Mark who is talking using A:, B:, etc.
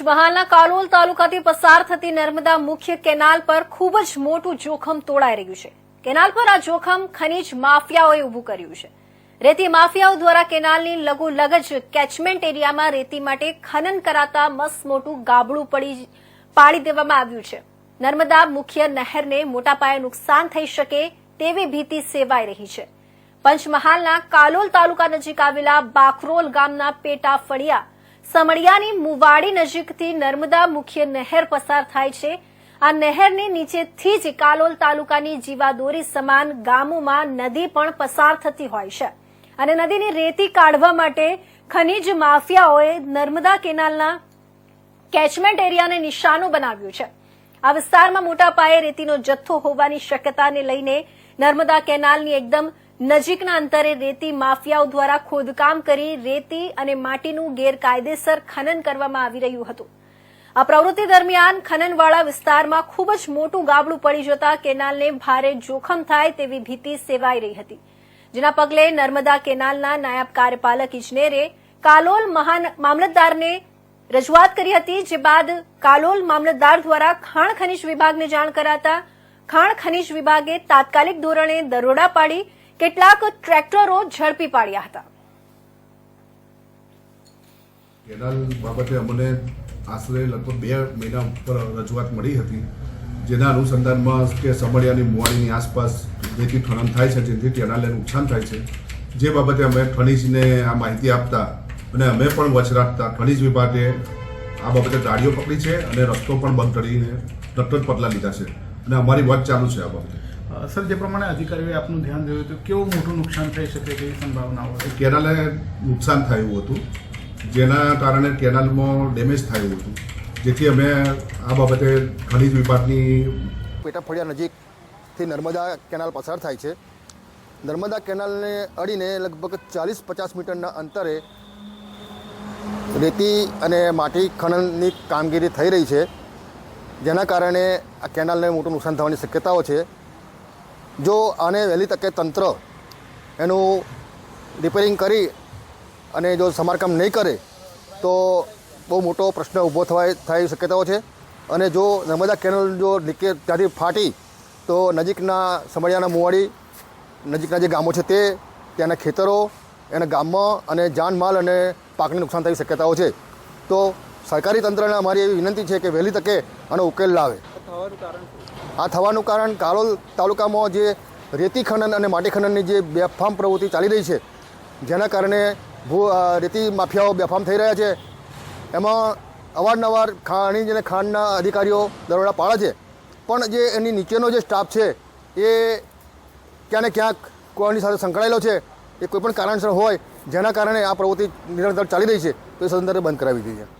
A: પંચમહાલના કાલોલ તાલુકાથી પસાર થતી નર્મદા મુખ્ય કેનાલ પર ખૂબ જ મોટું જોખમ તોડાઈ રહ્યું છે. કેનાલ પર આ જોખમ ખનીજ માફિયાઓએ ઉભું કર્યું છે. રેતી માફિયાઓ દ્વારા કેનાલની લઘુલગ જ કેચમેન્ટ એરિયામાં રેતી માટે ખનન કરાતા મસ્ત મોટું ગાબડું પડી પાડી દેવામાં આવ્યું છે. નર્મદા મુખ્ય નહેરને મોટા પાયે નુકસાન થઈ શકે તેવી ભીતિ સેવાઈ રહી છે. પંચમહાલના કાલોલ તાલુકા નજીક આવેલા બાખરોલ ગામના પેટા ફળિયા સમળિયાની મુવાડી નજીકથી નર્મદા મુખ્ય નહેર પસાર થાય છે. આ નહેરની નીચેથી જ કાલોલ તાલુકાની જીવાદોરી સમાન ગામોમાં નદી પણ પસાર થતી હોય છે અને નદીની રેતી કાઢવા માટે ખનીજ માફિયાઓએ નર્મદા કેનાલના કેચમેન્ટ એરિયાને નિશાનો બનાવ્યું છે. આ વિસ્તારમાં મોટા પાયે રેતીનો જથ્થો હોવાની શક્યતાને લઈને નર્મદા કેનાલની એકદમ નજીકના અંતરે રેતી માફિયાઓ દ્વારા ખોદકામ કરી રેતી અને માટીનું ગેરકાયદેસર ખનન કરવામાં આવી રહ્યું હતું. આ પ્રવૃત્તિ દરમિયાન ખનનવાળા વિસ્તારમાં ખૂબ જ મોટું ગાબડું પડી જતા કેનાલને ભારે જોખમ થાય તેવી ભીતિ સેવાઈ રહી હતી. જેના પગલે નર્મદા કેનાલના નાયબ કાર્યપાલક ઇજનેરે કાલોલ મામલતદારને રજૂઆત કરી હતી, જે બાદ કાલોલ મામલતદાર દ્વારા ખાણ ખનીજ વિભાગને જાણ કરાતા ખાણ ખનીજ વિભાગે તાત્કાલિક ધોરણે દરોડા પાડી કેટલાક ટ્રેક્ટરો ઝડપી પાડ્યા હતા.
B: કેનાલ બાબતે અમને આશરે લગભગ બે મહિના ઉપર રજૂઆત મળી હતી, જેના અનુસંધાનમાં કે સમડિયાની મુવાડીની આસપાસ જેથી ખનન થાય છે, જેથી કેનાલને નુકસાન થાય છે. જે બાબતે અમે ખનીજને આ માહિતી આપતા અને અમે પણ વચ રાખતા ખનીજ વિભાગે આ બાબતે ગાડીઓ પકડી છે અને રસ્તો પણ બંધ કરીને તરત જ પગલાં લીધા છે. અને અમારી વચ ચાલુ છે આ બાબતે.
C: સર જે પ્રમાણે અધિકારીઓએ આપનું ધ્યાન દોર્યું હતું કેવું મોટું નુકસાન થઈ શકે તેવી સંભાવનાઓ છે
B: કેનાલે નુકસાન થયું હતું. જેના કારણે કેનાલમાં ડેમેજ થયું હતું. જેથી અમે આ બાબતે ખનીજ વિભાગની
D: પેટા ફળિયા નજીકથી નર્મદા કેનાલ પસાર થાય છે. નર્મદા કેનાલને અડીને લગભગ ચાલીસ પચાસ મીટરના અંતરે રેતી અને માટી ખનનની કામગીરી થઈ રહી છે. જેના કારણે આ કેનાલને મોટું નુકસાન થવાની શક્યતાઓ છે. જો આને વહેલી તકે તંત્ર એનું રિપેરિંગ કરી અને જો સમારકામ નહીં કરે, તો બહુ મોટો પ્રશ્ન ઊભો થવા થાય શક્યતાઓ છે. અને જો નર્મદા કેનલ જો લીકેજ ત્યાંથી ફાટી, તો નજીકના સમડિયાના મુવાડી, નજીકના જે ગામો છે તે, ત્યાંના ખેતરો, એના ગામમાં અને જાનમાલ અને પાકને નુકસાન થવાની શક્યતાઓ છે. તો સરકારી તંત્રને અમારી એવી વિનંતી છે કે વહેલી તકે આનો ઉકેલ લાવે. આ થવાનું કારણ કાલોલ તાલુકામાં જે રેતી ખનન અને માટી ખનનની જે બેફામ પ્રવૃત્તિ ચાલી રહી છે, જેના કારણે ભૂ રેતી માફિયાઓ બેફામ થઈ રહ્યા છે. એમાં અવારનવાર ખાણી અને ખાંડના અધિકારીઓ દરોડા પાડે છે. પણ જે એની નીચેનો જે સ્ટાફ છે, એ ક્યાંને ક્યાંક કોઈની સાથે સંકળાયેલો છે, એ કોઈપણ કારણસર હોય, જેના કારણે આ પ્રવૃત્તિ નિરંતર ચાલી રહી છે, તો એ સંદર્ભે બંધ કરાવી જોઈએ